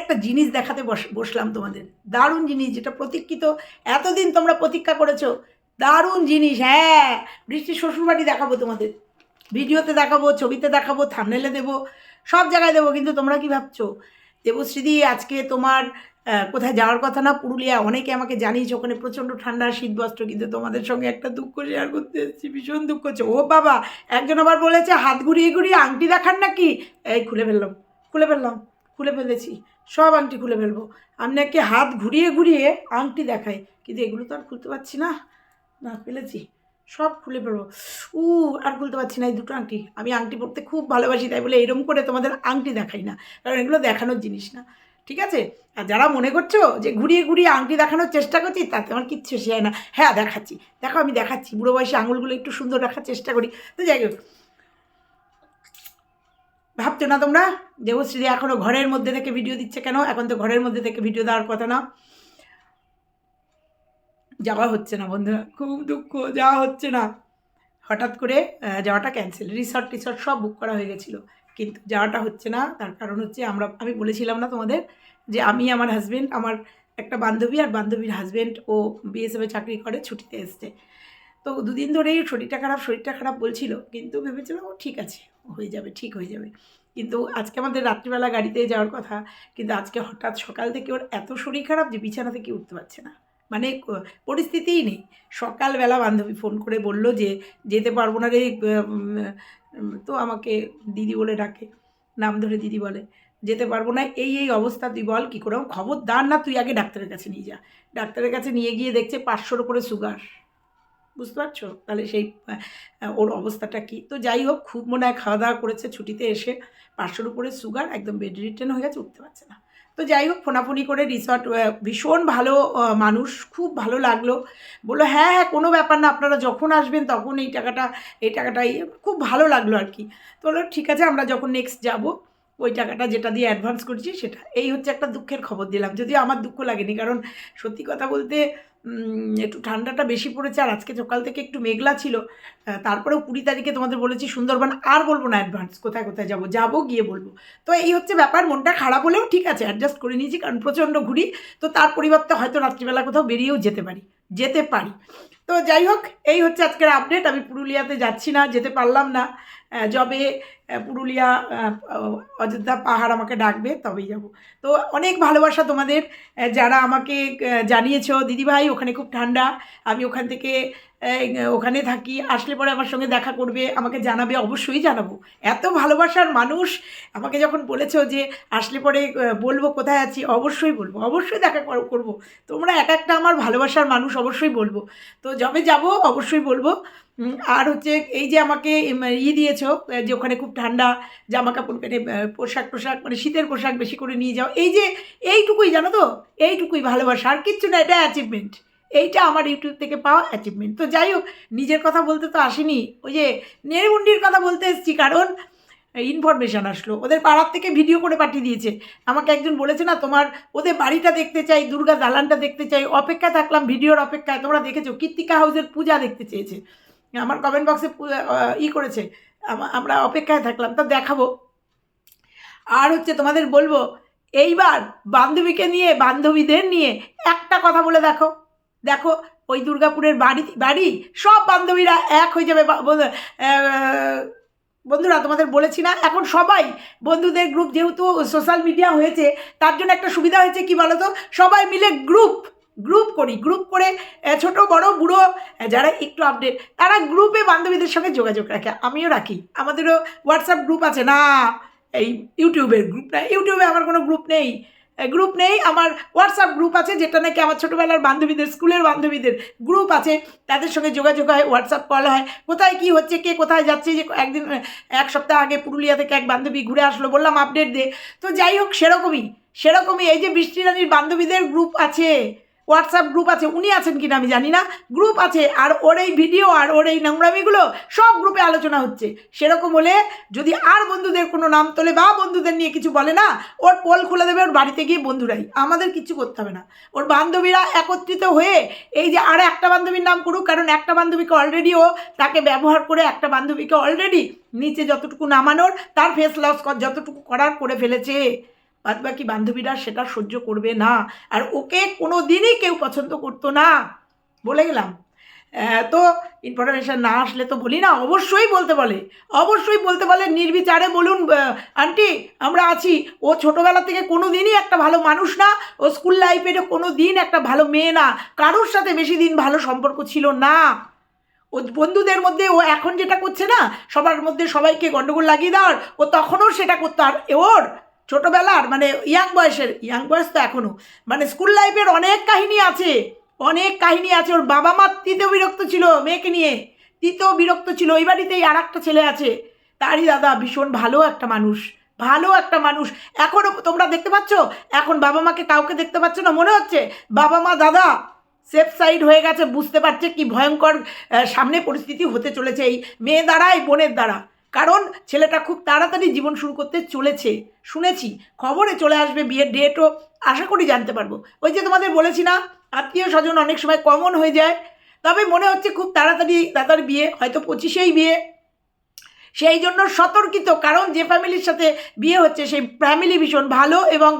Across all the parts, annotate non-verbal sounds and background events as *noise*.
একটা জিনিস দেখাতে বস, বসলাম তোমাদের। দারুণ জিনিস, যেটা প্রতীক্ষিত। এতদিন তোমরা প্রতীক্ষা করেছ। দারুণ জিনিস হ্যাঁ। বৃষ্টির শ্বশুরবাড়ি দেখাবো তোমাদের। ভিডিওতে দেখাবো, ছবিতে দেখাবো থামনেলে দেবো, সব জায়গায় দেবো। কিন্তু তোমরা কি ভাবছ? দেবশ্রীদি, আজকে তোমার কোথায় যাওয়ার কথা না? পুরুলিয়া, অনেকে আমাকে জানিয়েছে, ওখানে প্রচণ্ড ঠান্ডা, শীতবস্ত্র। কিন্তু তোমাদের সঙ্গে একটা দুঃখ শেয়ার করতে এসেছি, ভীষণ দুঃখ হচ্ছে। ও বাবা, একজন আবার বলেছে, হাত ঘুরিয়ে ঘুরিয়ে আংটি দেখান নাকি? এই খুলে ফেললাম খুলে ফেললাম, খুলে ফেলেছি। সব আংটি খুলে ফেলব। আমি নাকি হাত ঘুরিয়ে ঘুরিয়ে আংটি দেখাই। কিন্তু এগুলো তো আর খুলতে পারছি না। না, ফেলেছি। সব খুলে ফেলব। উ, আর খুলতে পারছি না এই দুটো আংটি। আমি আংটি পরতে খুব ভালোবাসি, তাই বলে এরম করে তোমাদের আংটি দেখাই না। কারণ এগুলো দেখানোর জিনিস না। ঠিক আছে? আর যারা মনে করছ যে ঘুরিয়ে ঘুরিয়ে আংটি দেখানোর চেষ্টা করছি, তাতে আমার কিচ্ছু এসে যায় না। হ্যাঁ দেখাচ্ছি। দেখো, আমি দেখাচ্ছি। বুড়ো বয়সে আঙুলগুলো একটু সুন্দর রাখার চেষ্টা করি। তো যাই হোক ভাবছ না তোমরা? দেবশ্রী এখনও ঘরের মধ্যে থেকে ভিডিও দিচ্ছে কেন? এখন তো ঘরের মধ্যে থেকে ভিডিও দেওয়ার কথা না। যাওয়া হচ্ছে না বন্ধুরা, খুব দুঃখ, যাওয়া হচ্ছে না। হঠাৎ করে যাওয়াটা ক্যান্সেল রিসর্ট টিসর্ট সব বুক করা হয়ে গেছিল। কিন্তু যাওয়াটা হচ্ছে না, তার কারণ হচ্ছে আমরা, আমি বলেছিলাম না তোমাদের যে, আমি, আমার হাজব্যান্ড আমার একটা বান্ধবী আর বান্ধবীর হাজব্যান্ড ও বিএসএফে চাকরি করে, ছুটিতে এসছে। তো দুদিন ধরেই শরীরটা খারাপ শরীরটা খারাপ বলছিল, কিন্তু ভেবেছিলাম ও ঠিক আছে। হয়ে যাবে, ঠিক হয়ে যাবে। কিন্তু আজকে আমাদের রাত্রিবেলা গাড়িতে যাওয়ার কথা, কিন্তু আজকে হঠাৎ সকাল থেকে ওর এত শরীর খারাপ যে বিছানা থেকে উঠতে পারছে না। মানে পরিস্থিতিই নেই। সকালবেলা বান্ধবী ফোন করে বলল যে, যেতে পারব না রে তো আমাকে দিদি বলে ডাকে। নাম ধরে দিদি বলে, যেতে পারব না, এই এই অবস্থা, তুই বল কী করে? খবরদার না, তুই আগে ডাক্তারের কাছে নিয়ে যা। ডাক্তারের কাছে নিয়ে গিয়ে দেখছে পাঁচশোর উপরে সুগার বুঝতে পারছ? তাহলে সেই ওর অবস্থাটা কি? তো যাই হোক, খুব মনে হয় খাওয়া দাওয়া করেছে ছুটিতে এসে। পাঁচশোর উপরে সুগার একদম বেড রিটেন হয়ে গেছে, উঠতে পারছে না। তো যাই হোক, ফোনাফোনি করে রিসর্ট ভীষণ ভালো মানুষ, খুব ভালো লাগল। বলল হ্যাঁ হ্যাঁ কোনো ব্যাপার না, আপনারা যখন আসবেন তখন এই টাকাটা, এই টাকাটাই। খুব ভালো লাগল আর কি। তো বলল, ঠিক আছে, আমরা যখন নেক্সট যাব, ওই টাকাটা যেটা দিয়ে অ্যাডভান্স করছি, সেটা। এই হচ্ছে একটা দুঃখের খবর দিলাম। যদিও আমার দুঃখ লাগেনি, কারণ সত্যি কথা বলতে একটু ঠান্ডাটা বেশি পড়েছে আর আজকে সকাল থেকে একটু মেঘলা ছিল। তারপরেও কুড়ি তারিখে তোমাদের বলেছি সুন্দরবন আর বলব না অ্যাডভান্স কোথায় কোথায় যাব, যাব গিয়ে বলব। তো এই হচ্ছে ব্যাপার, মনটা খারাপ হলেও ঠিক আছে অ্যাডজাস্ট করে নিয়েছি কারণ প্রচণ্ড ঘুরি তো তার পরিবর্তে হয়তো রাত্রিবেলা কোথাও বেরিয়েও যেতে পারি। যেতে পারি। তো যাই হোক, এই হচ্ছে আজকের আপডেট আমি পুরুলিয়াতে যাচ্ছি না, যেতে পারলাম না। যবে পুরুলিয়া অযোধ্যা পাহাড় আমাকে ডাকবে, তবেই যাব। তো অনেক ভালোবাসা তোমাদের যারা আমাকে জানিয়েছ। দিদিভাই, ওখানে খুব ঠান্ডা। আমি ওখান থেকে ওখানে থাকি আসলে পরে আমার সঙ্গে দেখা করবে আমাকে জানাবে অবশ্যই জানাব। এত ভালোবাসার মানুষ আমাকে যখন বলেছ যে আসলে পরে বলব কোথায় আছি অবশ্যই বলব অবশ্যই দেখা কর- করব। তোমরা এক একটা আমার ভালোবাসার মানুষ অবশ্যই বলব। তো যবে যাব অবশ্যই বলব। আর হচ্ছে এই যে আমাকে উম, ই দিয়েছ যে ওখানে খুব ঠান্ডা জামা কাপড় আহ, পোশাক টোশাক মানে শীতের পোশাক বেশি করে নিয়ে যাও। এই যে এইটুকুই জানো তো? এইটুকুই ভালোবাসা আর কিচ্ছু না এটা অ্যাচিভমেন্ট এইটা আমার ইউটিউব থেকে পাওয়া অ্যাচিভমেন্ট তো যাই হোক, নিজের কথা বলতে তো আসেনি। ওই যে নেড়মুন্ডির কথা বলতে এসেছি, কারণ ইনফরমেশান আসলো। ওদের পাড়ার থেকে ভিডিও করে পাঠিয়ে দিয়েছে। আমাকে একজন বলেছে না, তোমার, ওদের বাড়িটা দেখতে চাই, দুর্গা দালানটা দেখতে চাই। অপেক্ষায় থাকলাম ভিডিওর অপেক্ষায়। তোমরা দেখেছ কীর্তিকা হাউসের পূজা দেখতে চেয়েছে। আমার কমেন্ট বক্সে ই করেছে আমরা অপেক্ষায় থাকলাম। তা দেখাবো। আর হচ্ছে তোমাদের বলব, এইবার বান্ধবীকে নিয়ে, বান্ধবীদের নিয়ে একটা কথা বলে দেখো। দেখো, ওই দুর্গাপুরের বাড়ি বাড়ি, সব বান্ধবীরা এক হয়ে যাবে বন্ধুরা, তোমাদের বলেছি না? এখন সবাই বন্ধুদের গ্রুপ যেহেতু সোশ্যাল মিডিয়া হয়েছে, তার জন্য একটা সুবিধা হয়েছে, কি বলো তো সবাই মিলে গ্রুপ গ্রুপ করি গ্রুপ করে ছোট, বড়, বুড়ো যারা একটু আপডেট তারা গ্রুপে বান্ধবীদের সঙ্গে যোগাযোগ রাখে, আমিও রাখি। আমাদেরও হোয়াটসঅ্যাপ গ্রুপ আছে না, এই ইউটিউবের গ্রুপ না ইউটিউবে আমার কোনো গ্রুপ নেই। গ্রুপ নেই, আমার হোয়াটসঅ্যাপ গ্রুপ আছে, যেটা নাকি আমার ছোটোবেলার বান্ধবীদের, স্কুলের বান্ধবীদের গ্রুপ আছে। তাদের সঙ্গে যোগাযোগ হয় হোয়াটসঅ্যাপ কল হয়। কোথায় কি হচ্ছে, কে কোথায় যাচ্ছে, যে একদিন এক সপ্তাহ আগে পুরুলিয়া থেকে এক বান্ধবী ঘুরে আসলো, বললাম আপডেট দে। তো যাই হোক, সেরকমই সেরকমই এই যে বৃষ্টি রানীর বান্ধবীদের গ্রুপ আছে। হোয়াটসঅ্যাপ গ্রুপ আছে, উনি আছেন কিনা আমি জানি না। গ্রুপ আছে, আর ওর এই ভিডিও আর ওর এই নোংরামিগুলো, সব গ্রুপে আলোচনা হচ্ছে। সেরকম হলে যদি আর বন্ধুদের কোনো নাম তোলে বা বন্ধুদের নিয়ে কিছু বলে না, ওর পোল খুলে দেবে, ওর বাড়িতে গিয়ে বন্ধুরাই। আমাদের কিছু করতে হবে না। ওর বান্ধবীরা একত্রিত হয়ে, এই যে আর একটা বান্ধবীর নাম করুক, কারণ একটা বান্ধবীকে অলরেডি ও তাকে ব্যবহার করে একটা বান্ধবীকে অলরেডি নিচে যতটুকু নামানোর, তার ফেস লস যতটুকু করার করে ফেলেছে। বাদ বাকি বান্ধবীরা সেটা সহ্য করবে না। আর ওকে কোনো দিনই কেউ পছন্দ করতো না। বলে গেলাম। আহ, তো ইনফরমেশান না আসলে তো বলি না অবশ্যই বলতে বলে। অবশ্যই বলতে বলে নির্বিচারে বলুন আন্টি আমরা আছি। ও ছোটোবেলা থেকে কোনো দিনই একটা ভালো মানুষ না। ও স্কুল লাইফের কোনো দিন একটা ভালো মেয়ে না। কারোর সাথে বেশি দিন ভালো সম্পর্ক ছিল না। ও বন্ধুদের মধ্যে ও এখন যেটা করছে না সবার মধ্যে সবাইকে গণ্ডগোল লাগিয়ে দেওয়ার ও তখনও সেটা করতো। আর ওর ছোটোবেলার মানে ইয়াং বয়সের ইয়াং বয়স তো এখনও মানে স্কুল লাইফের অনেক কাহিনী আছে, অনেক কাহিনী আছে। ওর বাবা মা তিতেও বিরক্ত ছিল মেয়েকে নিয়ে, তিতেও বিরক্ত ছিল। ওই বাড়িতেই আর একটা ছেলে আছে, তারই দাদা ভীষণ ভালো একটা মানুষ, ভালো একটা মানুষ। এখনও তোমরা দেখতে পাচ্ছ? এখন বাবা মাকে কাউকে দেখতে পাচ্ছ না? মনে হচ্ছে বাবা মা দাদা সেফ সাইড হয়ে গেছে, বুঝতে পারছে কি ভয়ঙ্কর সামনে পরিস্থিতি হতে চলেছে। এই মেয়ে দ্বারা, এই বোনের দ্বারা। কারণ ছেলেটা খুব তাড়াতাড়ি জীবন শুরু করতে চলেছে। শুনেছি, খবরে চলে আসবে বিয়ের ডেটও আশা করি জানতে পারব। ওই যে তোমাদের বলেছি না, আত্মীয় স্বজন অনেক সময় কমন হয়ে যায়। তবে মনে হচ্ছে খুব তাড়াতাড়ি দাদার বিয়ে, হয়তো পঁচিশেই বিয়ে। সেই জন্য সতর্কিত, কারণ যে ফ্যামিলির সাথে বিয়ে হচ্ছে, সেই ফ্যামিলি ভীষণ ভালো এবং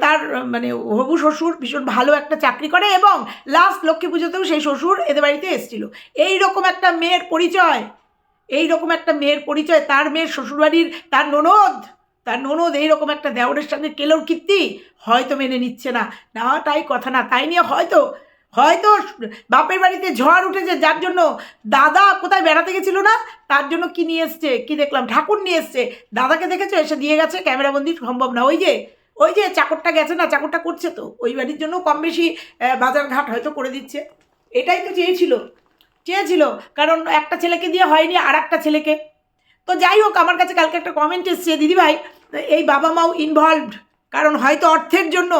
তার মানে হবু শ্বশুর ভীষণ ভালো একটা চাকরি করে এবং লাস্ট লক্ষ্মী পুজোতেও সেই শ্বশুর এদের বাড়িতে এসেছিল। এই রকম একটা মেয়ের পরিচয়। এই রকম একটা মেয়ের পরিচয়, তার মেয়ের শ্বশুরবাড়ির, তার ননদ তার ননদ এইরকম একটা দেওরের সঙ্গে কেলোর কীর্তি, হয়তো মেনে নিচ্ছে না। নেওয়াটাই কথা না, তাই নিয়ে হয়তো হয়তো বাপের বাড়িতে ঝড় উঠেছে, যার জন্য দাদা কোথায় বেড়াতে গেছিল না, তার জন্য কি নিয়ে এসছে, কি দেখলাম? ঠাকুর নিয়ে এসছে। দাদাকে দেখেছ? এসে দিয়ে গেছে ক্যামেরাবন্দি সম্ভব না। ওই যে ওই যে চাকরটা গেছে না, চাকরটা করছে তো, ওই বাড়ির জন্য কম বেশি বাজার ঘাট হয়তো করে দিচ্ছে। এটাই তো চেয়েছিল। চেয়েছিল, কারণ একটা ছেলেকে দিয়ে হয়নি আর একটা ছেলেকে। তো যাই হোক, আমার কাছে কালকে একটা কমেন্ট এসছে, দিদিভাই এই বাবা মাও ইনভলভড কারণ হয়তো অর্থের জন্য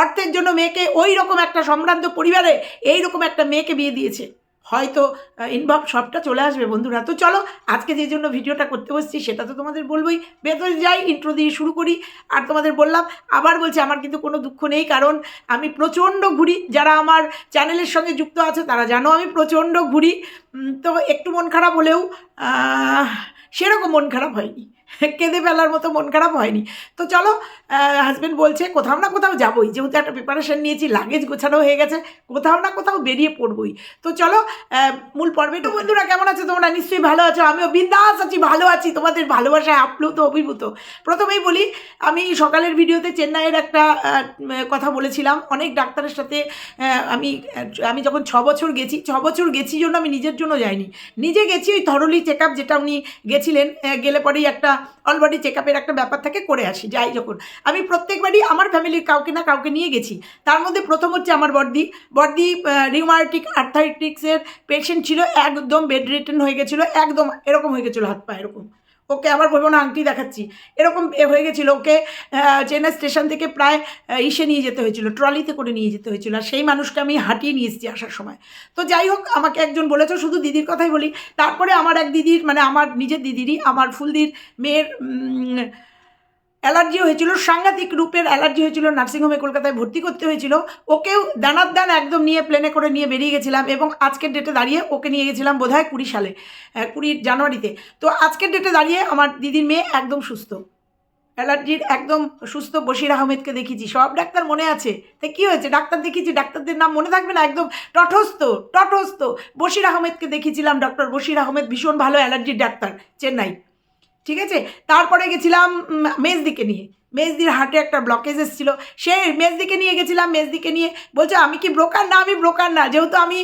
অর্থের জন্য মেয়েকে ওই রকম একটা সম্ভ্রান্ত পরিবারে এই রকম একটা মেয়েকে বিয়ে দিয়েছে। হয়তো ইনভলভ সবটা চলে আসবে বন্ধুরা। তো চলো, আজকে যে জন্য ভিডিওটা করতে বসছি, সেটা তো তোমাদের বলবোই। ভেতরে যাই ইন্ট্রো দিয়ে শুরু করি। আর তোমাদের বললাম, আবার বলছি, আমার কিন্তু কোনো দুঃখ নেই, কারণ আমি প্রচণ্ড ঘুরি। যারা আমার চ্যানেলের সঙ্গে যুক্ত আছে, তারা জানো আমি প্রচণ্ড ঘুরি। তো একটু মন খারাপ হলেও সেরকম মন খারাপ হয়নি। কেঁদে ফেলার মতো মন খারাপ হয়নি। তো চলো হাজব্যান্ড বলছে, কোথাও না কোথাও যাবোই। যেহেতু একটা প্রিপারেশন নিয়েছি লাগেজ গোছানো হয়ে গেছে, কোথাও না কোথাও বেরিয়ে পড়বই। তো চলো মূল পর্বে তো বন্ধুরা কেমন আছো? তোমরা নিশ্চয়ই ভালো আছো। আমিও বিন্দাস আছি, ভালো আছি, তোমাদের ভালোবাসায় আপ্লুত, অভিভূত। প্রথমেই বলি, আমি সকালের ভিডিওতে চেন্নাইয়ের একটা কথা বলেছিলাম। অনেক ডাক্তারের সাথে আমি আমি যখন ছ বছর গেছি, ছ বছর গেছি জন্য আমি নিজের জন্য যাইনি। নিজে গেছি ওই থরলি চেক আপ যেটা উনি গেছিলেন গেলে পরেই একটা অল বডি চেক আপের একটা ব্যাপার থাকে, করে আসি, যাই যখন। আমি প্রত্যেকবারই আমার ফ্যামিলির কাউকে না কাউকে নিয়ে গেছি। তার মধ্যে প্রথম হচ্ছে আমার বর্দি। বর্দি রিউমার্টিক আর্থাইটিক্সের পেশেন্ট ছিল, একদম বেড রিটার্ন হয়ে গেছিল, একদম এরকম হয়ে গেছিল হাত পা এরকম। ওকে আবার বলব না, আংটি দেখাচ্ছি। এরকম হয়ে গেছিল, ওকে চেন্নাই স্টেশন থেকে প্রায় ইসে নিয়ে যেতে হয়েছিল, ট্রলিতে করে নিয়ে যেতে হয়েছিল, আর সেই মানুষকে আমি হাঁটিয়ে নিয়ে এসেছি আসার সময়। তো যাই হোক, আমাকে একজন বলেছে, শুধু দিদির কথাই বলি। তারপরে আমার এক দিদির মানে আমার নিজের দিদিরই, আমার ফুলদির মেয়ের অ্যালার্জি হয়েছিল, সাংঘাতিক রূপের অ্যালার্জি হয়েছিল, নার্সিংহোমে কলকাতায় ভর্তি করতে হয়েছিল। ওকেও দানার দান একদম নিয়ে প্লেনে করে নিয়ে বেরিয়ে গেছিলাম এবং আজকের ডেটে দাঁড়িয়ে ওকে নিয়ে গেছিলাম বোধহয় কুড়ি সালে কুড়ি জানুয়ারিতে। তো আজকের ডেটে দাঁড়িয়ে আমার দিদির মেয়ে একদম সুস্থ। অ্যালার্জির একদম সুস্থ বশির আহমেদকে দেখিয়েছি। সব ডাক্তার মনে আছে। তা কী হয়েছে? ডাক্তার দেখিয়েছি, ডাক্তারদের নাম মনে থাকবে না? একদম তটস্থ তটস্থ। বশির আহমেদকে দেখিয়েছিলাম ডক্টর বশির আহমেদ, ভীষণ ভালো অ্যালার্জির ডাক্তার, চেন্নাই। ঠিক আছে? তারপরে গেছিলাম মেজদিকে নিয়ে। মেজদির হাটে একটা ব্লকেজ এসেছিল। সে মেজদিকে নিয়ে গেছিলাম, মেজদিকে নিয়ে। বলছে, আমি কি ব্রোকার না, আমি ব্রোকার না। যেহেতু আমি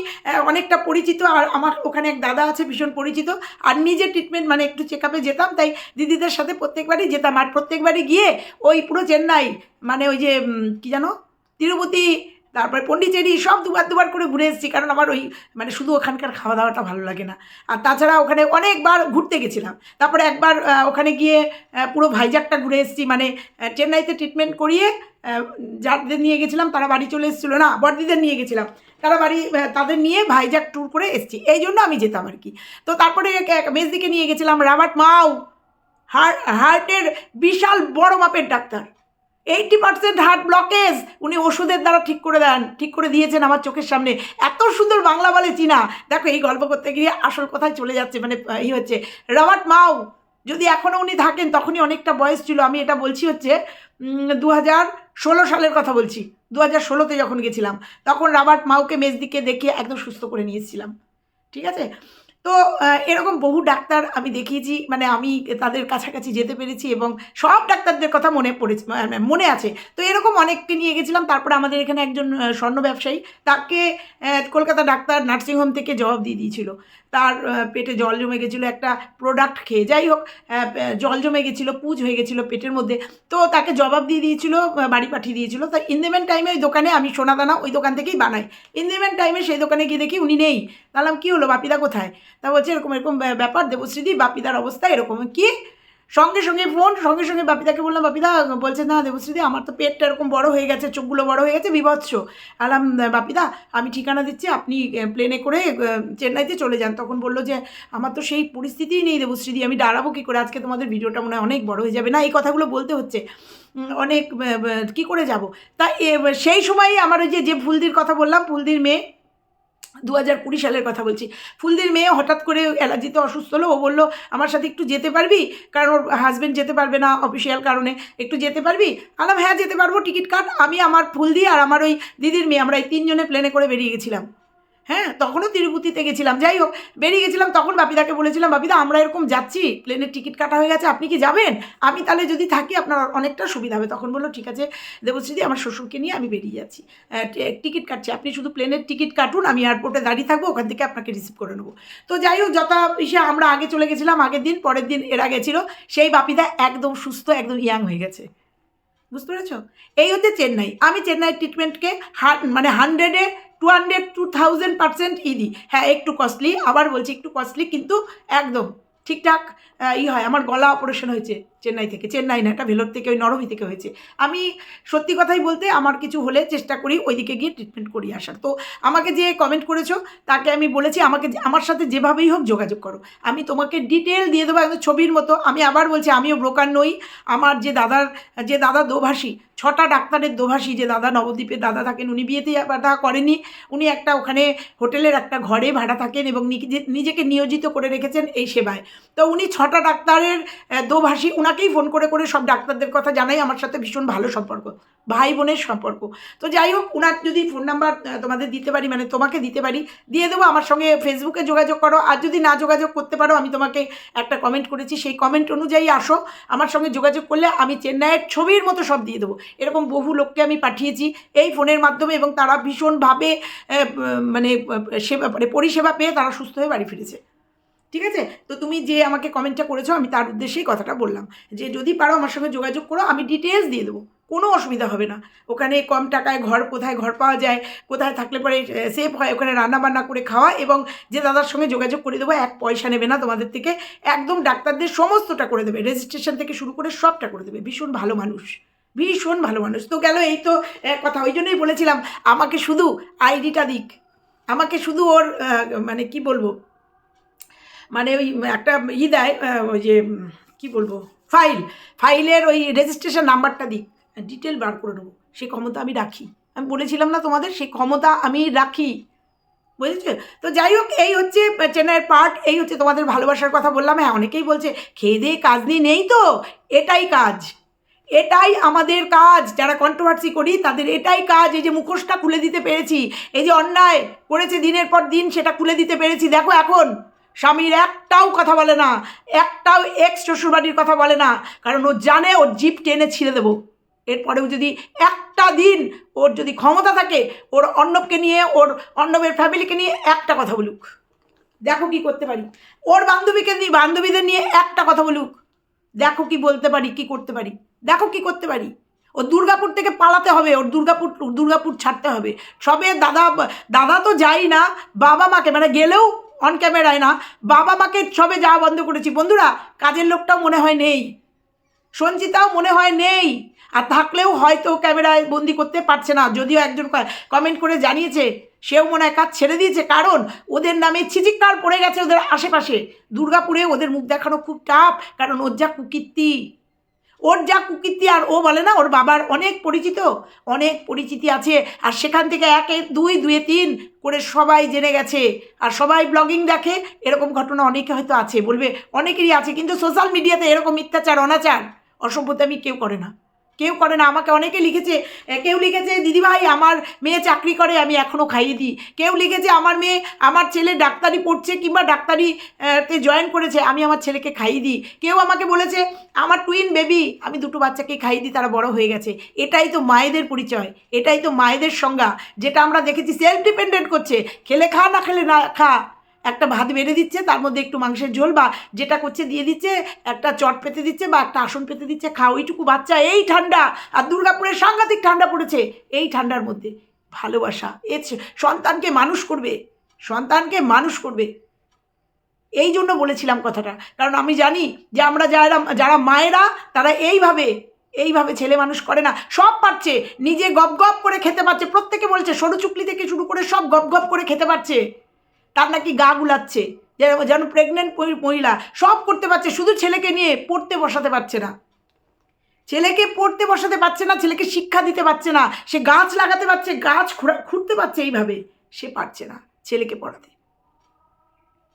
অনেকটা পরিচিত, আর আমার ওখানে এক দাদা আছে, ভীষণ পরিচিত, আর নিজে ট্রিটমেন্ট মানে একটু চেক আপে যেতাম, তাই দিদিদের সাথে প্রত্যেকবারই যেতাম। আর প্রত্যেকবারই গিয়ে ওই পুরো চেন্নাই মানে ওই যে কি জানো? তিরুপতি তারপরে পন্ডিচেরি সব দুবার দুবার করে ঘুরে এসেছি, কারণ আমার ওই মানে শুধু ওখানকার খাওয়া দাওয়াটা ভালো লাগে না। আর তাছাড়া ওখানে অনেকবার ঘুরতে গেছিলাম। তারপরে একবার ওখানে গিয়ে পুরো ভাইজাকটা ঘুরে এসেছি মানে চেন্নাইতে ট্রিটমেন্ট করিয়ে যাদের নিয়ে গেছিলাম তারা বাড়ি চলে এসেছিল না বর্দিদের নিয়ে গেছিলাম। তারা বাড়ি তাদের নিয়ে ভাইজাক ট্যুর করে এসেছি। এই জন্য আমি যেতাম আর কি। তো তারপরে মেজদিকে নিয়ে গেছিলাম রাবার্ট মাও। হার্ট হার্টের বিশাল বড় মাপের doctor. Eighty percent heart blockage উনি ওষুধের দ্বারা ঠিক করে দেন, ঠিক করে দিয়েছেন আমার চোখের সামনে। এত সুন্দর বাংলা বলে চীনা। দেখো, এই গল্প করতে গিয়ে আসল কথায় চলে যাচ্ছে মানে ই হচ্ছে। রবার্ট মাও, যদি এখনও উনি থাকেন, তখনই অনেকটা বয়স ছিল। আমি এটা বলছি হচ্ছে দু হাজার ষোলো সালের কথা বলছি। দু হাজার ষোলোতে যখন গেছিলাম, তখন রাবার্ট মাউকে মেজদিকে দেখিয়ে একদম সুস্থ করে নিয়েছিলাম ঠিক আছে? তো এরকম বহু ডাক্তার আমি দেখিয়েছি মানে আমি তাদের কাছাকাছি যেতে পেরেছি এবং সব ডাক্তারদের কথা মনে পড়েছে মানে মনে আছে। তো এরকম অনেককে নিয়ে গেছিলাম, তারপরে আমাদের এখানে একজন স্বর্ণ ব্যবসায়ী, তাকে কলকাতা ডাক্তার নার্সিংহোম থেকে জবাব দিয়ে দিয়েছিল। তার পেটে জল জমে গেছিল, একটা প্রোডাক্ট খেয়ে, যাই হোক জল জমে গেছিল, পুজ হয়ে গেছিল পেটের মধ্যে। তো তাকে জবাব দিয়ে দিয়েছিল বাড়ি পাঠিয়ে দিয়েছিলো। তাই ইন্দিমেন টাইমে ওই দোকানে আমি সোনাদানা ওই দোকান থেকেই বানাই। ইন্দিমেন টাইমে সেই দোকানে গিয়ে দেখি উনি নেই। তাহলে কী হলো, বাপিদা কোথায়? তা বলছে, এরকম এরকম, ব্যাপার ব্যাপার দেবশ্রীদি বাপিদার অবস্থা এরকম। কি? সঙ্গে সঙ্গে ফোন সঙ্গে সঙ্গে বাপিদাকে বললাম, বাপিদা, বলছে, না, দেবশ্রীদি, আমার তো পেটটা এরকম বড় হয়ে গেছে, চোখগুলো বড় হয়ে গেছে, বিভৎস। আলাম বাপিদা, আমি ঠিকানা দিচ্ছি, আপনি প্লেনে করে চেন্নাইতে চলে যান। তখন বলল যে, আমার তো সেই পরিস্থিতিই নেই, দেবশ্রীদি, আমি দাঁড়াবো কী করে? আজকে তোমাদের ভিডিওটা মনে হয় অনেক বড় হয়ে যাবে। না, এই কথাগুলো বলতে হচ্ছে। অনেক কী করে যাব? তা সেই সময়ই আমার ওই যে ফুলদির কথা বললাম, ফুলদির মেয়ে দু হাজার কুড়ি সালের কথা বলছি। ফুলদির মেয়ে হঠাৎ করে অ্যালার্জিতে অসুস্থ হলো। ও বলল, আমার সাথে একটু যেতে পারবি? কারণ ওর হাজব্যান্ড যেতে পারবে না অফিসিয়াল কারণে। একটু যেতে পারবি? আলাম হ্যাঁ যেতে পারব। টিকিট কাট। আমি, আমার ফুলদি আর আমার ওই দিদির মেয়ে, আমরা এই তিনজনে প্লেনে করে বেরিয়ে গেছিলাম। হ্যাঁ তখনও তিরুপতিতে গেছিলাম। যাই হোক, বেরিয়ে গেছিলাম, তখন বাপিদাকে বলেছিলাম, বাপিদা, আমরা এরকম যাচ্ছি, প্লেনের টিকিট কাটা হয়ে গেছে, আপনি কি যাবেন? আমি তাহলে যদি থাকি, আপনার অনেকটা সুবিধা হবে। তখন বলল, ঠিক আছে, দেবশ্রীদি, আমার শ্বশুরকে নিয়ে আমি বেরিয়ে যাচ্ছি। টিকিট কাটছি। আপনি শুধু প্লেনের টিকিট কাটুন, আমি এয়ারপোর্টে দাঁড়িয়ে থাকব, ওখান থেকে আপনাকে রিসিভ করে নেব। তো যাই হোক, যথা ইসে আমরা আগে চলে গেছিলাম, আগের দিন, পরের দিন এরা গেছিল। সেই বাপিদা একদম সুস্থ, একদম ইয়াং হয়ে গেছে। বুঝতে পেরেছ? এই হচ্ছে চেন্নাই। আমি চেন্নাই ট্রিটমেন্টকে হান মানে হান্ড্রেডে two hundred two thousand percent ই হ্যাঁ একটু কস্টলি আবার বলছি একটু কস্টলি কিন্তু একদম ঠিকঠাক ই হয়, আমার গলা অপারেশন হয়েছে। চেন্নাই থেকে, চেন্নাই না, এটা ভেলোর থেকে, ওই নরমি থেকে হয়েছে। আমি সত্যি কথাই বলতে আমার কিছু হলে চেষ্টা করি ওইদিকে গিয়ে ট্রিটমেন্ট করি আসার। তো আমাকে যে কমেন্ট করেছ, তাকে আমি বলেছি, আমাকে আমার সাথে যেভাবেই হোক যোগাযোগ করো। আমি তোমাকে ডিটেল দিয়ে দেবো একদম ছবির মতো। আমি আবার বলছি, আমিও ব্রোকার নই। আমার যে দাদার, যে দাদা দোভাষী, ছটা ডাক্তারের দোভাষী, যে দাদা নবদ্বীপের দাদা থাকেন, উনি বিয়েতে বাধা করেনি। উনি একটা ওখানে হোটেলের একটা ঘরে ভাড়া থাকেন এবং নিজে- নিজেকে নিয়োজিত করে রেখেছেন এই সেবায়। তো উনি ছটা ডাক্তারের দোভাষী ওনাকেই ফোন করে করে সব ডাক্তারদের কথা জানাই, আমার সাথে ভীষণ ভালো সম্পর্ক, ভাই বোনের সম্পর্ক। তো যাই হোক ওনার যদি ফোন নাম্বার তোমাদের দিতে পারি মানে তোমাকে দিতে পারি, দিয়ে দেবো, আমার সঙ্গে ফেসবুকে যোগাযোগ করো, আর যদি না যোগাযোগ করতে পারো, আমি তোমাকে একটা কমেন্ট করেছি, সেই কমেন্ট অনুযায়ী আসো, আমার সঙ্গে যোগাযোগ করলে আমি চেন্নাইয়ের ছবির মতো সব দিয়ে দেবো। এরকম বহু লোককে আমি পাঠিয়েছি এই ফোনের মাধ্যমে, এবং তারা ভীষণভাবে মানে সেবা মানে পরিষেবা পেয়ে তারা সুস্থ হয়ে বাড়ি ফিরেছে। ঠিক আছে? তো তুমি যে আমাকে কমেন্টটা করেছ, আমি তার উদ্দেশ্যেই কথাটা বললাম। যে যদি পারো আমার সঙ্গে যোগাযোগ করো, আমি ডিটেলস দিয়ে দেবো। কোনো অসুবিধা হবে না। ওখানে কম টাকায় ঘর কোথায় ঘর পাওয়া যায়, কোথায় থাকলে পরে সেফ হয়, ওখানে রান্না বান্না করে খাওয়া এবং যে দাদার সঙ্গে যোগাযোগ করে দেবো, এক পয়সা নেবে না তোমাদের থেকে। একদম ডাক্তারদের সমস্তটা করে দেবে। রেজিস্ট্রেশন থেকে শুরু করে সবটা করে দেবে। ভীষণ ভালো মানুষ। ভীষণ ভালো মানুষ। তো গেল এই তো কথা। ওই জন্যই বলেছিলাম, আমাকে শুধু আইডিটা দিক। আমাকে শুধু ওর মানে কি বলব? মানে ওই একটা ই দেয় ওই যে কি বলব ফাইল ফাইলের ওই রেজিস্ট্রেশন নাম্বারটা দিই ডিটেল বার করে নেব। সেই ক্ষমতা আমি রাখি। আমি বলেছিলাম না তোমাদের সেই ক্ষমতা আমি রাখি। বুঝেছ? তো যাই হোক, এই হচ্ছে চেন্নাইয়ের পার্ট এই হচ্ছে তোমাদের ভালোবাসার কথা বললাম। হ্যাঁ অনেকেই বলছে, খেয়ে দিয়ে কাজ নিয়ে নেই তো? এটাই কাজ। এটাই আমাদের কাজ। যারা কন্ট্রোভার্সি করি, তাদের এটাই কাজ। এই যে মুখোশটা খুলে দিতে পেরেছি, এই যে অন্যায় করেছে দিনের পর দিন, সেটা খুলে দিতে পেরেছি। দেখো এখন। স্বামীর একটাও কথা বলে না, একটাও এক্স শ্বশুরবাড়ির কথা বলে না, কারণ ও জানে ওর জিপ টেনে ছিঁড়ে দেবো। এরপরেও যদি একটা দিন ওর যদি ক্ষমতা থাকে, ওর অন্নবকে নিয়ে, ওর অন্নবের ফ্যামিলিকে নিয়ে একটা কথা বলুক। দেখো কি করতে পারি। ওর বান্ধবীকে নিয়ে, বান্ধবীদের নিয়ে একটা কথা বলুক। দেখো কি বলতে পারি, কি করতে পারি। দেখো কি করতে পারি। ও দুর্গাপুর থেকে পালাতে হবে, ওর দুর্গাপুর দুর্গাপুর ছাড়তে হবে। সবে দাদা দাদা তো যাই না, বাবা মাকে মানে গেলেও অন ক্যামেরায় না, বাবা মাকে সবে যাওয়া বন্ধ করেছি। বন্ধুরা, কাজের লোকটাও মনে হয় নেই। সঞ্চিতাও মনে হয় নেই। আর থাকলেও হয়তো ক্যামেরায় বন্দি করতে পারছে না। যদিও একজন কমেন্ট করে জানিয়েছে, সেও মনে হয় কাজ ছেড়ে দিয়েছে। কারণ, ওদের নামে ছিচিক্কার পড়ে গেছে ওদের আশেপাশে। দুর্গাপুরে ওদের মুখ দেখানো খুব টাফ কারণ ওর যা কুকীর্তি। ওর যা কুকীর্তি আর ও বলে না, ওর বাবার অনেক পরিচিত, অনেক পরিচিতি আছে। আর সেখান থেকে একে দুই, দুয়ে তিন করে সবাই জেনে গেছে। আর সবাই ব্লগিং দেখে, এরকম ঘটনা অনেকে হয়তো আছে, বলবে অনেকেরই আছে, কিন্তু সোশ্যাল মিডিয়াতে এরকম মিথ্যাচার, অনাচার অসভ্যতা আমি কেউ করে না। কেউ করে না আমাকে অনেকে লিখেছে কেউ লিখেছে দিদিভাই আমার মেয়ে চাকরি করে আমি এখনও খাইয়ে দিই। কেউ লিখেছে আমার মেয়ে আমার ছেলে ডাক্তারি পড়ছে কিংবা ডাক্তারি আহ, তে জয়েন করেছে আমি আমার ছেলেকে খাইয়ে দিই। কেউ আমাকে বলেছে আমার টুইন বেবি আমি দুটো বাচ্চাকে খাইয়ে দিই তারা বড় হয়ে গেছে। এটাই তো মায়েদের পরিচয় এটাই তো মায়েদের সংজ্ঞা যেটা আমরা দেখেছি সেলফ ডিপেন্ডেন্ট করছে খেলে খা না খেলে না খা। একটা ভাত বেড়ে দিচ্ছে, তার মধ্যে একটু মাংসের ঝোল বা যেটা করছে দিয়ে দিচ্ছে, একটা চট পেতে দিচ্ছে বা একটা আসন পেতে দিচ্ছে, খাও ওইটুকু বাচ্চা, এই ঠান্ডা। আর দুর্গাপুরের সাংঘাতিক ঠান্ডা পড়েছে এই ঠান্ডার মধ্যে। ভালোবাসা এ সন্তানকে মানুষ করবে, সন্তানকে মানুষ করবে। এই জন্য বলেছিলাম কথাটা। কারণ আমি জানি যে আমরা যারা যারা মায়েরা, তারা এইভাবে এইভাবে ছেলে মানুষ করে না। সব পারছে, নিজে গপ গপ করে খেতে পারছে। প্রত্যেকে বলছে, সরু চুকলি থেকে শুরু করে সব গপ গপ করে খেতে পারছে। তার নাকি গা গুলাচ্ছে। যেন প্রেগনেন্ট মহিলা সব করতে পারছে, শুধু ছেলেকে নিয়ে পড়তে বসাতে পারছে না। ছেলেকে পড়তে বসাতে পারছে না, ছেলেকে শিক্ষা দিতে পারছে না, সে গাছ লাগাতে পারছে, গাছ খুঁড়া- খুঁড়তে পারছে এইভাবে, সে পারছে না ছেলেকে পড়াতে।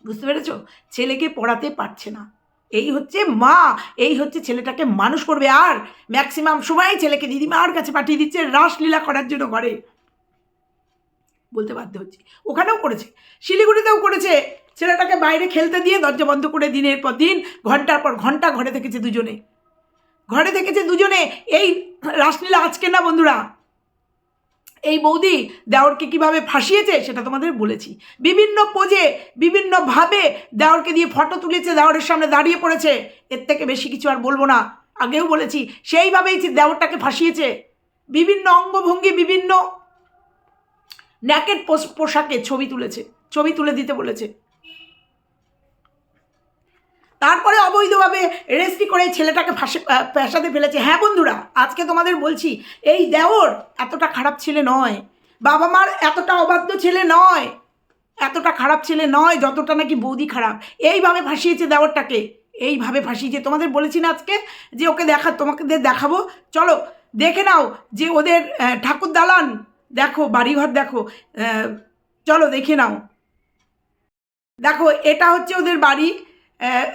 বুঝতে পেরেছ? ছেলেকে পড়াতে পারছে না। এই হচ্ছে মা, এই হচ্ছে ছেলেটাকে মানুষ করবে। আর ম্যাক্সিমাম সময় ছেলেকে দিদিমার কাছে পাঠিয়ে দিচ্ছে রাসলীলা করার জন্য ঘরে। বলতে বাধ্য হচ্ছি। ওখানেও করেছে। শিলিগুড়িতেও করেছে। ছেলেটাকে বাইরে খেলতে দিয়ে দরজা বন্ধ করে দিনের পর দিন, ঘণ্টার পর ঘণ্টা ঘরে থেকেছে দুজনে। ঘরে থেকেছে দুজনে। এই রাসলীলা আজকে না বন্ধুরা? এই বৌদি দেওরকে কীভাবে ফাঁসিয়েছে সেটা তোমাদের বলেছি। বিভিন্ন পোজে বিভিন্নভাবে দেওরকে দিয়ে ফটো তুলেছে, দেওরের সামনে দাঁড়িয়ে পড়েছে। এর থেকে বেশি কিছু আর বলব না। আগেও বলেছি, সেইভাবেই দেওরটাকে ফাঁসিয়েছে। বিভিন্ন অঙ্গভঙ্গি, বিভিন্ন ন্যাকেট পোশাকে ছবি তুলেছে, ছবি তুলে দিতে বলেছে। তারপরে অবৈধভাবে রেস্টি করে ছেলেটাকে ফাঁসে পেশাতে ফেলেছে। হ্যাঁ বন্ধুরা, আজকে তোমাদের বলছি, এই দেওর এতটা খারাপ ছেলে নয়। বাবা মার এতটা অবাধ্য ছেলে নয়। এতটা খারাপ ছেলে নয়, যতটা নাকি বৌদি খারাপ। এইভাবে ফাঁসিয়েছে দেওরটাকে। এইভাবে ফাঁসিয়েছে। তোমাদের বলেছি না আজকে যে ওকে দেখা, তোমাকে দেখাবো। চলো, দেখে নাও যে ওদের ঠাকুর দালান দেখো, বাড়িঘর দেখো। চলো দেখে নাও। দেখো, এটা হচ্ছে ওদের বাড়ি।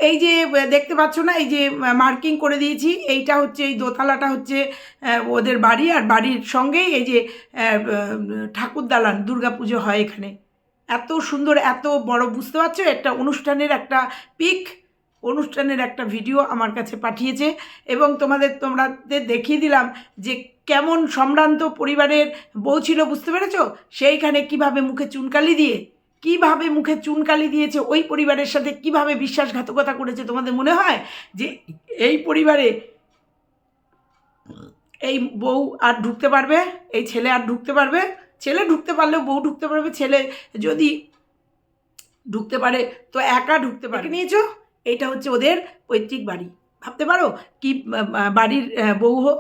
এই যে দেখতে পাচ্ছ না, এই যে মার্কিং করে দিয়েছি। এইটা হচ্ছে, এই দোতলাটা হচ্ছে ওদের বাড়ি। আর বাড়ির সঙ্গেই এই যে ঠাকুর দালান, দুর্গা পুজো হয় এখানে। এত সুন্দর, এত বড়, বুঝতে পারছ? একটা অনুষ্ঠানের একটা পিক, অনুষ্ঠানের একটা ভিডিও আমার কাছে পাঠিয়েছে। এবং তোমাদের তোমাদের দেখিয়ে দিলাম যে কেমন সম্ভ্রান্ত পরিবারের বউ ছিল বুঝতে পেরেছ? সেইখানে কীভাবে মুখে চুনকালি দিয়ে কীভাবে মুখে চুনকালি দিয়েছে ওই পরিবারের সাথে কীভাবে বিশ্বাসঘাতকতা করেছে তোমাদের মনে হয়? যে এই পরিবারে এই বউ আর ঢুকতে পারবে? এই ছেলে আর ঢুকতে পারবে? ছেলে ঢুকতে পারলেও বউ ঢুকতে পারবে ছেলে যদি ঢুকতে পারে তো একা ঢুকতে পারে নিয়েছো? এইটা হচ্ছে ওদের পৈতৃক বাড়ি। ভাবতে পারো কি বাড়ির বউ হোক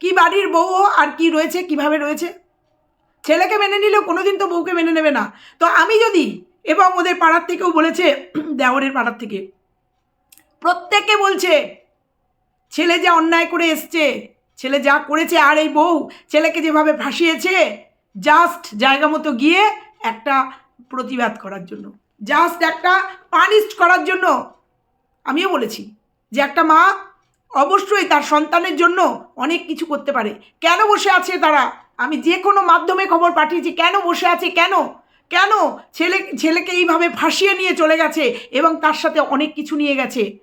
কি বাড়ির বউ আর কি রয়েছে, কীভাবে রয়েছে? ছেলেকে মেনে নিলেও কোনোদিন তো বউকে মেনে নেবে না। তো আমি যদি এবং ওদের পাড়ার থেকেও বলেছে *clears throat* দেওরের পাড়ার থেকে, প্রত্যেকে বলছে, ছেলে যা অন্যায় করে এসছে, ছেলে যা করেছে আর এই বউ ছেলেকে যেভাবে ফাঁসিয়েছে জাস্ট জায়গা মতো গিয়ে একটা প্রতিবাদ করার জন্য জাস্ট একটা পানিশ করার জন্য, আমিও বলেছি যে একটা মা অবশ্যই তার সন্তানের জন্য অনেক কিছু করতে পারে। কেন বসে আছে তারা? আমি যে কোনো মাধ্যমে খবর পাঠিয়েছি। কেন বসে আছে? কেন? কেন? ছেলে, ছেলেকে এইভাবে ফাঁসিয়ে নিয়ে চলে গেছে এবং তার সাথে অনেক কিছু নিয়ে গেছে।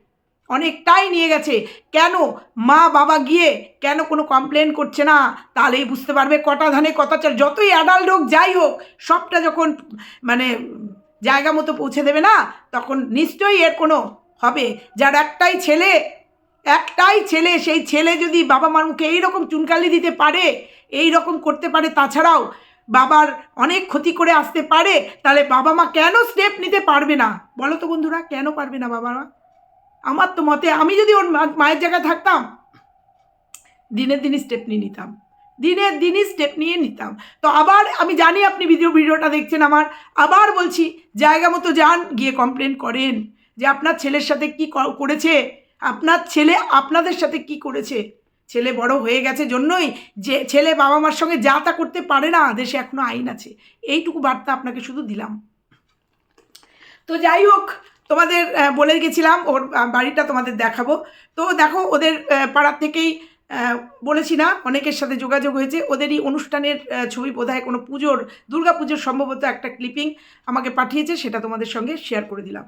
অনেকটাই নিয়ে গেছে। কেন? মা, বাবা গিয়ে কেন কোনো কমপ্লেন করছে না? তাহলেই বুঝতে পারবে কটা ধানে, কটা চাল। যতই অ্যাডাল্ট হোক, যাই হোক, সবটা যখন মানে জায়গা মতো পৌঁছে দেবে না, তখন নিশ্চয়ই এর কোনো হবে। যার একটাই ছেলে একটাই ছেলে, সেই ছেলে যদি বাবা মার মুখে এইরকম চুনকালি দিতে পারে এই রকম করতে পারে, তাছাড়াও বাবার অনেক ক্ষতি করে আসতে পারে, তাহলে বাবা মা কেন স্টেপ নিতে পারবে না? বলো তো বন্ধুরা, কেন পারবে না বাবা মা? আমার তো মতে আমি যদি ওর মায়ের জায়গায় থাকতাম, দিনের দিনই স্টেপ নিয়ে নিতাম। দিনের দিনই স্টেপ নিয়ে নিতাম। তো আবার আমি জানি আপনি ভিডিও ভিডিওটা দেখছেন আমার, আবার বলছি, জায়গা মতো যান, গিয়ে কমপ্লেন করেন যে আপনার ছেলের সাথে ক- করেছে? আপনার ছেলে আপনাদের সাথে কি করেছে? ছেলে বড় হয়ে গেছে জন্যই যে ছেলে বাবা মার সঙ্গে যা তা করতে পারে না, দেশে এখনও আইন আছে। এইটুকু বার্তা আপনাকে শুধু দিলাম। তো যাই হোক, তোমাদের বলে গেছিলাম, ওর বাড়িটা তোমাদের দেখাবো। তো দেখো, ওদের পাড়ার থেকেই বলেছি না, অনেকের সাথে যোগাযোগ হয়েছে। ওদেরই অনুষ্ঠানের ছবি বোধহয় কোনো পুজোর দুর্গা পুজোর সম্ভবত একটা ক্লিপিং আমাকে পাঠিয়েছে, সেটা তোমাদের সঙ্গে শেয়ার করে দিলাম।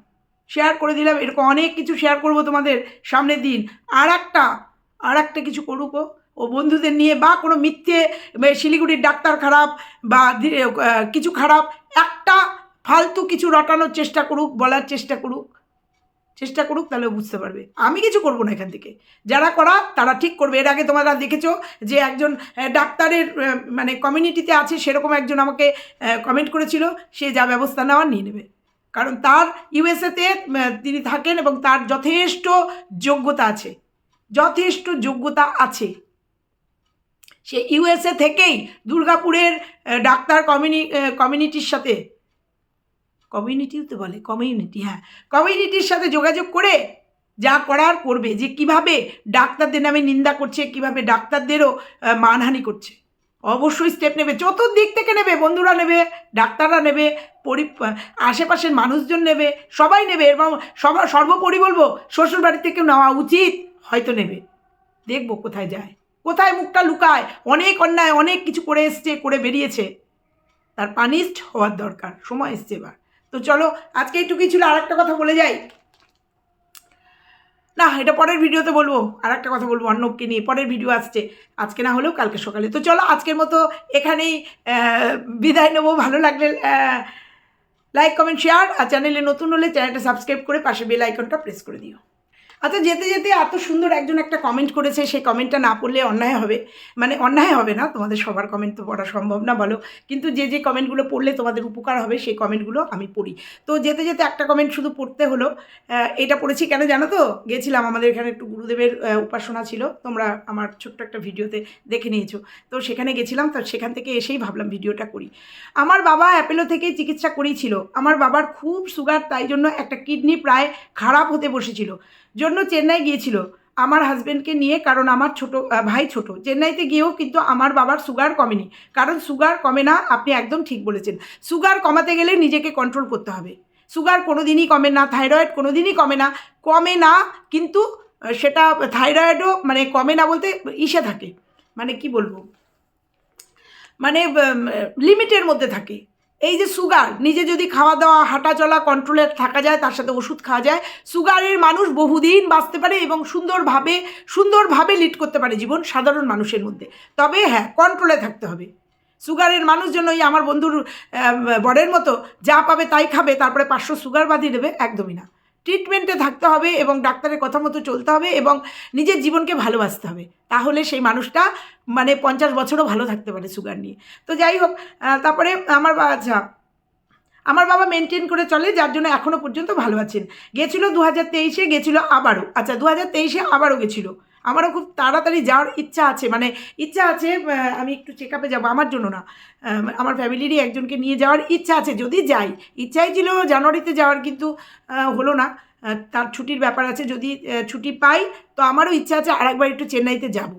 শেয়ার করে দিলাম। এরকম অনেক কিছু শেয়ার করব তোমাদের সামনের দিন। আর একটা আর একটা কিছু করুক ও। বন্ধুদের নিয়ে বা কোনো মিথ্যে শিলিগুড়ির ডাক্তার খারাপ বা কিছু খারাপ, একটা ফালতু কিছু রটানোর চেষ্টা করুক, বলার চেষ্টা করুক। চেষ্টা করুক, তাহলে বুঝতে পারবে। আমি কিছু করব না এখান থেকে। যারা করা তারা ঠিক করবে। এর আগে তোমরা দেখেছ যে একজন ডাক্তারের মানে কমিউনিটিতে আছে, সেরকম একজন আমাকে কমেন্ট করেছিল। সে যা ব্যবস্থা নেওয়ার নিয়ে নেবে। কারণ তার ইউএসএতে তিনি থাকেন এবং তার যথেষ্ট যোগ্যতা আছে। যথেষ্ট যোগ্যতা আছে। সে ইউএসএ থেকেই দুর্গাপুরের ডাক্তার কমিউনি কমিউনিটির সাথে, কমিউনিটিও তো বলে, কমিউনিটি হ্যাঁ কমিউনিটির সাথে যোগাযোগ করে যা করার করবে, যে কীভাবে ডাক্তারদের নামে নিন্দা করছে, কীভাবে ডাক্তারদেরও মানহানি করছে। অবশ্যই স্টেপ নেবে চতুর্দিক থেকে নেবে, বন্ধুরা নেবে, ডাক্তাররা নেবে, পরি, আশেপাশের মানুষজন নেবে, সবাই নেবে এবং সবার সর্বোপরি বলব শ্বশুর বাড়ি থেকে নেওয়া উচিত, হয়তো নেবে। দেখব কোথায় যায়। কোথায় মুখটা লুকায়, অনেক অন্যায়, অনেক কিছু করে এসছে, করে বেরিয়েছে। তার পানিশড হওয়ার দরকার, সময় এসছে এবার। তো চলো, আজকে এইটুকুই ছিল আর একটা কথা বলে যাই। না, এটা পরের ভিডিওতে বলব। আর একটা কথা বলব অন্যকে নিয়ে। পরের ভিডিও আসছে। আজকে না হলেও কালকে সকালে। তো চলো, আজকের মতো এখানেই বিদায় নেব। ভালো লাগলে লাইক কমেন্ট শেয়ার আর চ্যানেলে নতুন হলে চ্যানেলটা সাবস্ক্রাইব করে পাশে বেল আইকনটা প্রেস করে দিও। আচ্ছা যেতে যেতে এত সুন্দর একজন একটা কমেন্ট করেছে, সেই কমেন্টটা না পড়লে অন্যায় হবে। মানে অন্যায় হবে না, তোমাদের সবার কমেন্ট তো পড়া সম্ভব না বলো। কিন্তু যে যে কমেন্টগুলো পড়লে তোমাদের উপকার হবে, সেই কমেন্টগুলো আমি পড়ি। তো যেতে যেতে একটা কমেন্ট শুধু পড়তে হলো। এটা পড়েছি কেন জানো তো? গেছিলাম আমাদের এখানে একটু গুরুদেবের উপাসনা ছিল। তোমরা আমার ছোট্ট একটা ভিডিওতে দেখে নিয়েছো। তো সেখানে গেছিলাম, তো সেখান থেকে এসেই ভাবলাম ভিডিওটা করি। আমার বাবা অ্যাপেলো থেকেই চিকিৎসা করিয়েছিল আমার বাবার খুব সুগার তাই জন্য একটা কিডনি প্রায় খারাপ হতে বসেছিল। জন্য চেন্নাই গিয়েছিল আমার হাজব্যান্ডকে নিয়ে, কারণ আমার ছোট ভাই ছোট। চেন্নাইতে গিয়েও কিন্তু আমার বাবার সুগার কমেনি। কারণ সুগার কমে না, আপনি একদম ঠিক বলেছেন। সুগার কমাতে গেলে নিজেকে কন্ট্রোল করতে হবে। সুগার কোনো দিনই কমে না থাইরয়েড কোনো দিনই কমে না। কমে না, কিন্তু সেটা থাইরয়েডও মানে কমে না বলতে ইসে থাকে। মানে কি বলব? মানে লিমিটের মধ্যে থাকে। এই যে সুগার, নিজে যদি খাওয়া দাওয়া হাঁটা চলা কন্ট্রোলে থাকা যায়, তার সাথে ওষুধ খাওয়া যায়, সুগারের মানুষ বহুদিন বাঁচতে পারে এবং সুন্দরভাবে সুন্দরভাবে লিড করতে পারে জীবন সাধারণ মানুষের মধ্যে। তবে হ্যাঁ কন্ট্রোলে থাকতে হবে। সুগারের মানুষজন ওই আমার বন্ধুর বরের মতো যা পাবে তাই খাবে, তারপরে পাঁচশো সুগার বাঁধিয়ে দেবে, একদমই না। ট্রিটমেন্টে থাকতে হবে এবং ডাক্তারের কথা মতো চলতে হবে এবং নিজের জীবনকে ভালোবাসতে হবে। তাহলে সেই মানুষটা মানে পঞ্চাশ বছরও ভালো থাকতে পারে সুগার নিয়ে। তো যাই হোক তারপরে আমার আচ্ছা আমার বাবা মেনটেন করে চলে, যার জন্য এখনও পর্যন্ত ভালো আছেন। গেছিল দু হাজার তেইশে, গেছিল আবারও। আচ্ছা দু হাজার তেইশে আবারও গেছিল। আমারও খুব তাড়াতাড়ি যাওয়ার ইচ্ছা আছে। মানে ইচ্ছা আছে আমি একটু চেক আপে যাব আমার জন্য না। আমার ফ্যামিলিরই একজনকে নিয়ে যাওয়ার ইচ্ছা আছে। যদি যাই, ইচ্ছাই ছিল জানুয়ারিতে যাওয়ার কিন্তু হলো না। তার ছুটির ব্যাপার আছে। যদি ছুটি পাই, তো আমারও ইচ্ছা আছে আরেকবার একটু চেন্নাইতে যাব।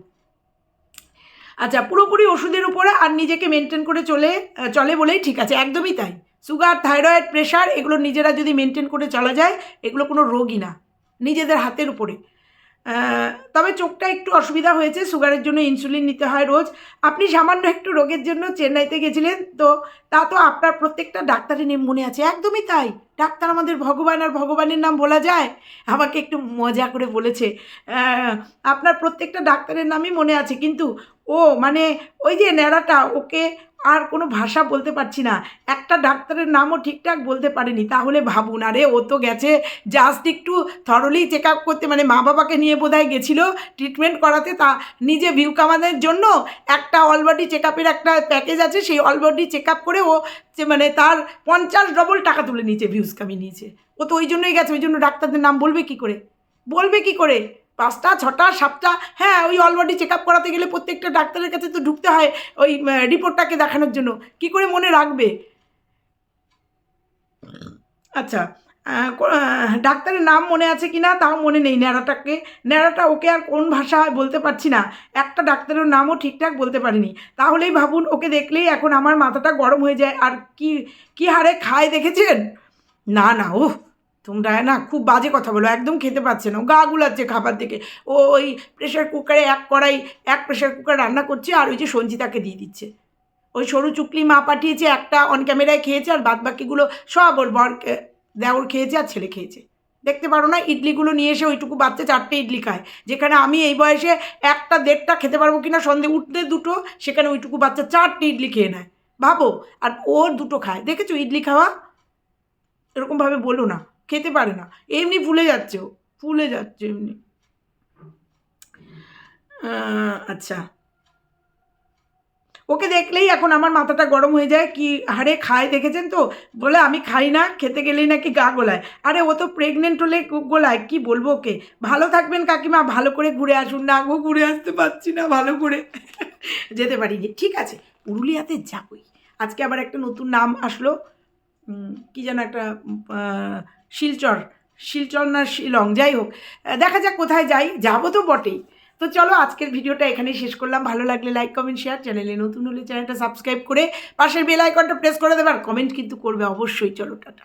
আচ্ছা পুরোপুরি ওষুধের উপরে আর নিজেকে মেনটেন করে চলে চলে বলেই ঠিক আছে। একদমই তাই। সুগার থাইরয়েড প্রেশার এগুলো নিজেরা যদি মেনটেন করে চলা যায়, এগুলো কোনো রোগই না। নিজেদের হাতের উপরে। তবে চোখটা একটু অসুবিধা হয়েছে, সুগারের জন্য ইনসুলিন নিতে হয় রোজ। আপনি সামান্য একটু রোগের জন্য চেন্নাইতে গেছিলেন, তো তা তো আপনার প্রত্যেকটা ডাক্তারের নেম মনে আছে। একদমই তাই। ডাক্তার আমাদের ভগবান, আর ভগবানের নাম বলা যায়? আমাকে একটু মজা করে বলেছে। আপনার প্রত্যেকটা ডাক্তারের নামই মনে আছে, কিন্তু ও মানে ওই যে ন্যাড়াটা, ওকে আর কোনো ভাষা বলতে পারছি না। একটা ডাক্তারের নামও ঠিকঠাক বলতে পারেনি। তাহলে ভাবুন, আরে ও তো গেছে। জাস্ট একটু থরলি চেক আপ করতে মানে মা বাবাকে নিয়ে বোধহয় গেছিল ট্রিটমেন্ট করাতে। তা নিজে ভিউ কামানোর জন্য একটা অলবডি চেক আপের একটা প্যাকেজ আছে। সেই অলবডি চেক আপ করে ও মানে তার পঞ্চাশ ডবল টাকা তুলে নিয়েছে ভিউজ কামিয়ে নিয়েছে। ও তো ওই জন্যই গেছে, ওই জন্য ডাক্তারদের নাম বলবে কি করে? বলবে কি করে? পাঁচটা, ছটা, সাতটা হ্যাঁ ওই অলরেডি চেক আপ করাতে গেলে প্রত্যেকটা ডাক্তারের কাছে তো ঢুকতে হয় ওই রিপোর্টটাকে দেখানোর জন্য। কি করে মনে রাখবে? আচ্ছা ডাক্তারের নাম মনে আছে কি না তাও মনে নেই ন্যাড়াটাকে। ন্যাড়াটা ওকে আর কোন ভাষায় বলতে পারছি না। একটা ডাক্তারের নামও ঠিকঠাক বলতে পারিনি। তাহলেই ভাবুন, ওকে দেখলেই এখন আমার মাথাটা গরম হয়ে যায়। আর কি কি হারে খায় দেখেছেন? না না ও তোমরা না খুব বাজে কথা বলো, একদম খেতে পাচ্ছে না। গা গুলাচ্ছে খাবার থেকে ও ওই প্রেশার কুকারে এক কড়াই, এক প্রেশার কুকার রান্না করছে আর ওই যে সঞ্জিতাকে দিয়ে দিচ্ছে। ওই সরু চুকলি মা পাঠিয়েছে, একটা অন ক্যামেরায় খেয়েছে আর বাদ বাকিগুলো সব ওর বর দেওর খেয়েছে আর ছেলে খেয়েছে। দেখতে পারো না, ইডলিগুলো নিয়ে এসে ওইটুকু বাচ্চা চারটে ইডলি খায়। যেখানে আমি এই বয়সে একটা দেড়টা খেতে পারব কিনা সন্ধে উঠতে দুটো, সেখানে ওইটুকু বাচ্চা চারটে ইডলি খেয়ে নেয়। ভাবো, আর ওর দুটো খায়। দেখেছ ইডলি খাওয়া? এরকমভাবে বলো না। খেতে পারে না। এমনি ফুলে যাচ্ছে ও ফুলে যাচ্ছে এমনি। আচ্ছা। ওকে দেখলেই এখন আমার মাথাটা গরম হয়ে যায় কি হারে খায় দেখেছেন তো? বলে, আমি খাই না, খেতে গেলেই নাকি গা গোলায়। আরে ও তো প্রেগনেন্ট হলে গোলায়, কি বলব ওকে? ভালো থাকবেন কাকিমা, ভালো করে ঘুরে আসুন না গো, ঘুরে আসতে পারছি না ভালো করে। যেতে পারিনি। ঠিক আছে, পুরুলিয়াতে যাবই। আজকে আবার একটা নতুন নাম আসলো কি যেন একটা শিলচর শিলচর না শিলং, যাই হোক দেখা যাক কোথায় যাই, যাব তো বটেই। তো চলো আজকের ভিডিওটা এখানেই শেষ করলাম। ভালো লাগলে লাইক কমেন্ট শেয়ার চ্যানেলে নতুন হলে চ্যানেলটা সাবস্ক্রাইব করে পাশের বেল আইকনটা প্রেস করে দেবার কমেন্ট কিন্তু করবে অবশ্যই। চলো, টাটা।